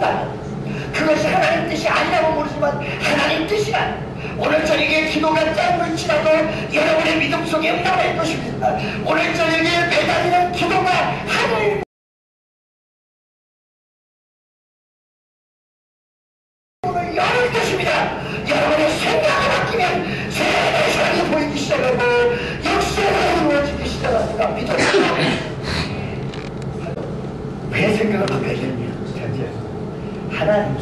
한다. 그것이 하나님 뜻이 아니라고 모르지만 하나님 뜻이다. 오늘 저녁에 기도가 짧을지라도 여러분의 믿음 속에 응답할 것입니다. 오늘 저녁에 매달리는 기도가 문 하나님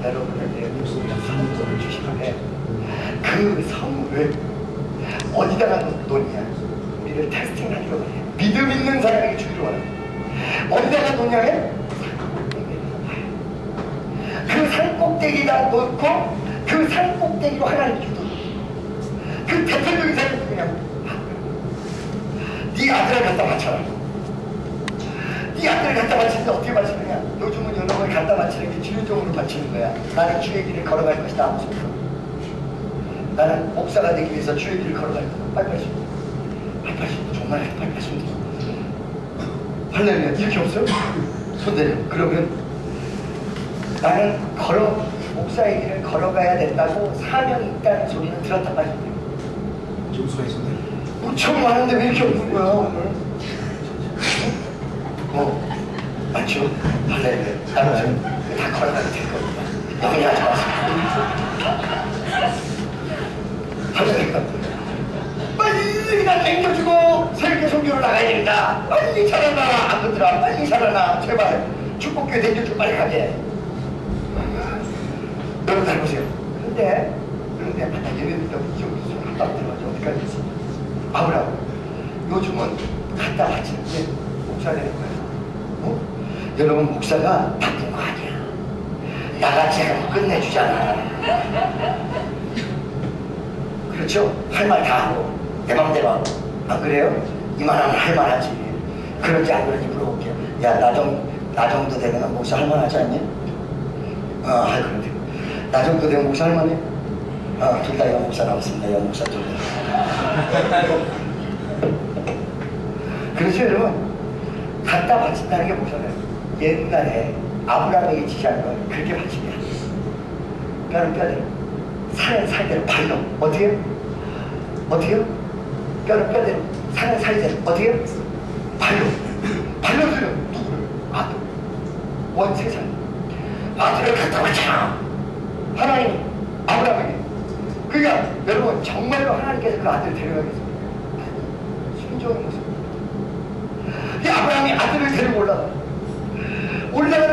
여러분에게 목소리가 성도를 주시는데 그 성을 어디다가 놓냐? 우리를 테스팅하기로 해. 믿음 있는 사람에게 주기로 하는 어디다가 놓냐면 그 산 꼭대기다 놓고 그 산 꼭대기로 하나님 기도. 그 대표적인 사람이 누구냐고? 네 아들을 갖다 바쳐라. 네 아들을 갖다 바치는데 어떻게 바치느냐? 요즘은 바치는 게 주유종으로 바치는 거야 나는 주의 길을 걸어갈 것이다 나는 목사가 되기 위해서 주의 길을 걸어갈 거다 빨리 빨리 빨리 빨리 정말 빨리 빨리 손 들어 할렐루야 이렇게 없어요? 손 내려 그러면 나는 걸어 목사의 길을 걸어가야 된다고 사명이 있다는 소리는 들었단 말이에요. 점수가 있었네. 무척 많은데 왜 이렇게 없는 거야 오늘? 어 맞죠? 할렐루야. 나는 지금 다 걸어가도 될 겁니다. 여기 하지 마세요. 할렐루야. 빨리 그냥 챙겨주고 세계 선교를 나가야 된다. 빨리 살아나 아들들아 빨리 살아나 제발 축복교회 댕겨주고 빨리 가게. 여러분 잘 보세요. 근데 그런데 만약 얘네들도 이쪽으로 손 갖다 들어가지 어떡하겠어? 아브라함 요즘은 갖다 바치는데 목사 되는 거야. 어? 여러분 목사가 바쁜 거 아니야. 나같이 하면 끝내주잖아. 그렇죠? 할 말 다 하고 내 맘대로 하고 안 그래요? 이만하면 할 만하지. 그런지 안 그런지 물어볼게요. 야나 정도 되면 목사 할 만하지 않니? 어, 할 그런데 나 정도 되면 목사 할 만해? 어, 둘다여 목사 나왔습니다. 여 목사 둘 다. 그렇죠 여러분? 갖다 바친다는 게 뭐잖아요. 옛날에 아브라함에게 지시한 건 그렇게 바치냐. 뼈는 뼈대로, 살은 살대로 발로. 어떻게 해요? 어떻게 해요? 뼈는 뼈대로, 살은 살대로. 어떻게 해요? 발로. 발로 들여 누구를? 아들. 원 세상. 아들을 갖다 바쳐라. 하나님, 아브라함에게. 그러니까 여러분 정말로 하나님께서 그 아들을 데려가겠습니까? 아니, 순종의 모습. 이 아브라함이 아들을 데리고 올라가.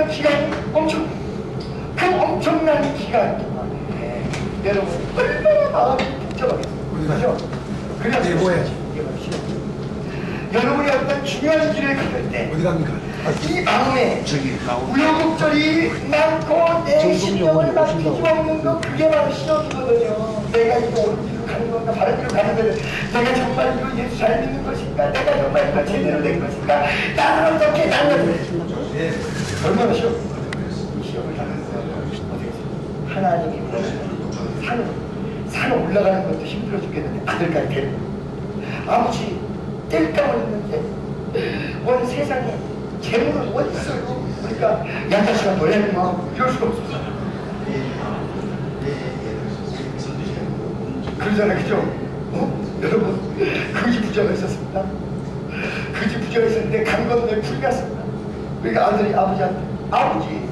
올라가는 기간이 엄청, 그 엄청난 기간 동안에 여러분 얼마나 마음이 복잡하겠어요. 그죠? 그래서 시험. 여러분이 어떤 중요한 길을 가실 때, 어디 갑니까? 이 마음에. 우여곡절이 많고 내 오늘 막. 뒤집어먹는 거 그게 바로 시험이거든요. 내가 이거 옳은 길로 가는 건가 바른 길로 가는 건가 내가 정말 이거 예수 잘 믿는 것인가 내가 정말 이거 제대로 된 것인가 나는 어떻게 나는 예. 얼마나 이 시험을 당하는 어떻게 하나님이 산, 산 올라가는 것도 힘들어 죽겠는데 아들까지 데리고 아버지 뗄감을 했는데 원 세상에 어디 있어요? 그러니까 양자씨가 노래는 뭐 이럴 수가 없었어 그러잖아요 그죠? 어? 여러분 그지 부자가 있었습니다 그지 부자가 있었는데 강 건너에 불이 났습니다 그러니까 아들이 아버지한테 아버지.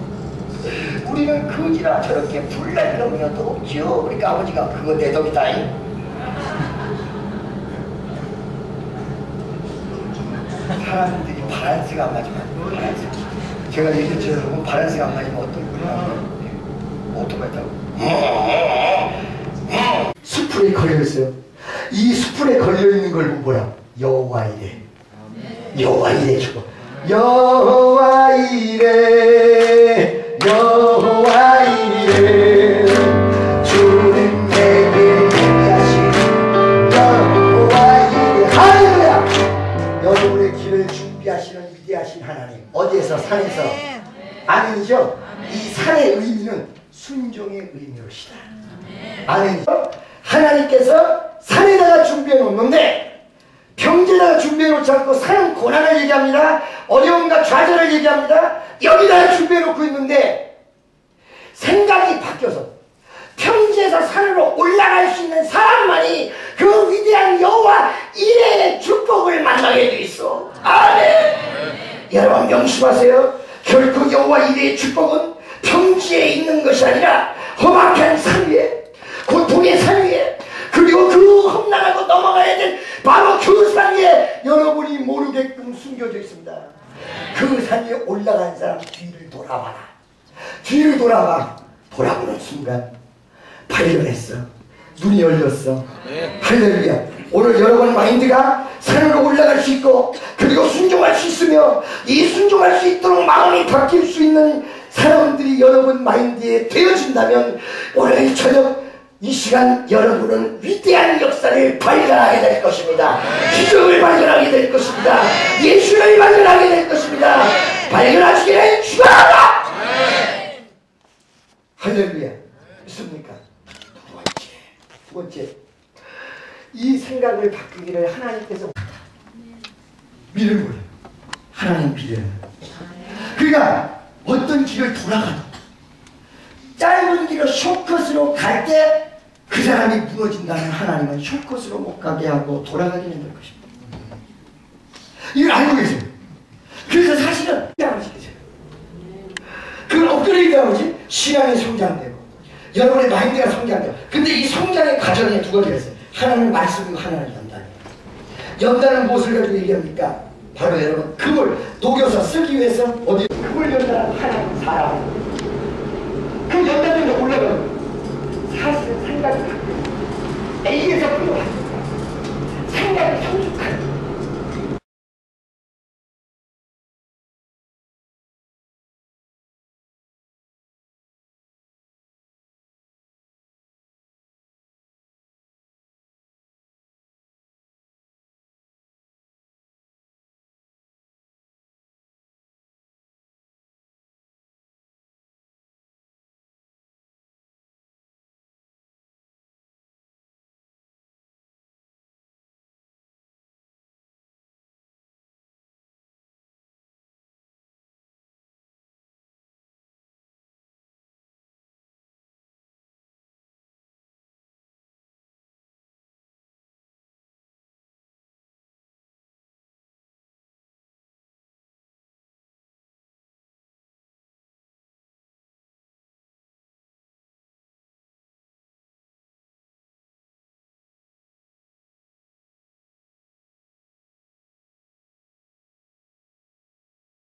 우리는 거지라 저렇게 불날 놈이도 없지요. 그러니까 아버지가 그거 내 덕이다 이. 사람들이 바란스가 안 맞으면 바란스 제가 얘기했죠 여러분 바란스가 안 맞으면 어떤 거냐 오토바이 타고. 수풀에 걸려있어요. 이 수풀에 걸려있는 걸 뭐라 여호와 이래 여호와 이래 저거 여호와 이래 여호와 이래. 주는 내게 얘기하신 여호와 이래. 할렐루야! 여러분의 길을 준비하시는 위대하신 하나님 어디에서? 산에서? 아멘이죠? 이 산의 의미는 순종의 의미로시다. 아멘이죠 하나님께서 산에다가 준비해 놓는데 경제다가 준비해 놓지 않고 산은 고난을 얘기합니다 어려움과 좌절을 얘기합니다 여기다가 준비해 놓고 있는데 바뀌어서 평지에서 산으로 올라갈 수 있는 사람만이 그 위대한 여호와 이레의 축복을 만나게 돼 있어. 아멘. 여러분 명심하세요. 결코 여호와 이레의 축복은 평지에 있는 것이 아니라 험악한 산 위에 고통의 산 위에 그리고 그 험난하고 넘어가야 될 바로 그산 위에 여러분이 모르게끔 숨겨져 있습니다. 그산 위에 올라간 사람 뒤를 돌아봐라. 뒤를 돌아봐. 돌아보는 순간 발견했어. 눈이 열렸어. 할렐루야. 오늘 여러분 마인드가 산으로 올라갈 수 있고 그리고 순종할 수 있으며 이 순종할 수 있도록 마음이 바뀔 수 있는 사람들이 여러분 마인드에 되어진다면 오늘 저녁 이 시간 여러분은 위대한 역사를 발견하게 될 것입니다. 기적을 발견하게 될 것입니다. 예수를 발견하게 될 것입니다. 발견하시기를 축원합니다. 할렐루야. 믿습니까? 두 번째, 두 번째. 이 생각을 바꾸기를 하나님께서 보여. 하나님 미를. 그러니까 어떤 길을 돌아가도 짧은 길을 쇼컷으로 갈 때 그 사람이 무너진다면 하나님은 쇼컷으로 못 가게 하고 돌아가게 만들 것입니다. 이걸 알고 계세요. 그래서 사실은 성장을 시키세요. 그걸 업그레이드하는 거지 신앙이 성장되고 여러분의 마인드가 성장돼요. 근데 이 성장의 과정에 두 가지가 있어요. 하나는 말씀이고 하나는 연단이에요. 연단은 무엇을 가지고 얘기합니까? 바로 여러분 금을 녹여서 쓰기 위해서 어디 금을 연단한 하나님 사람 그 연단으로 올라가는. 사실은 생각이 바뀌어요. A에서 B로 바뀌어요. 생각이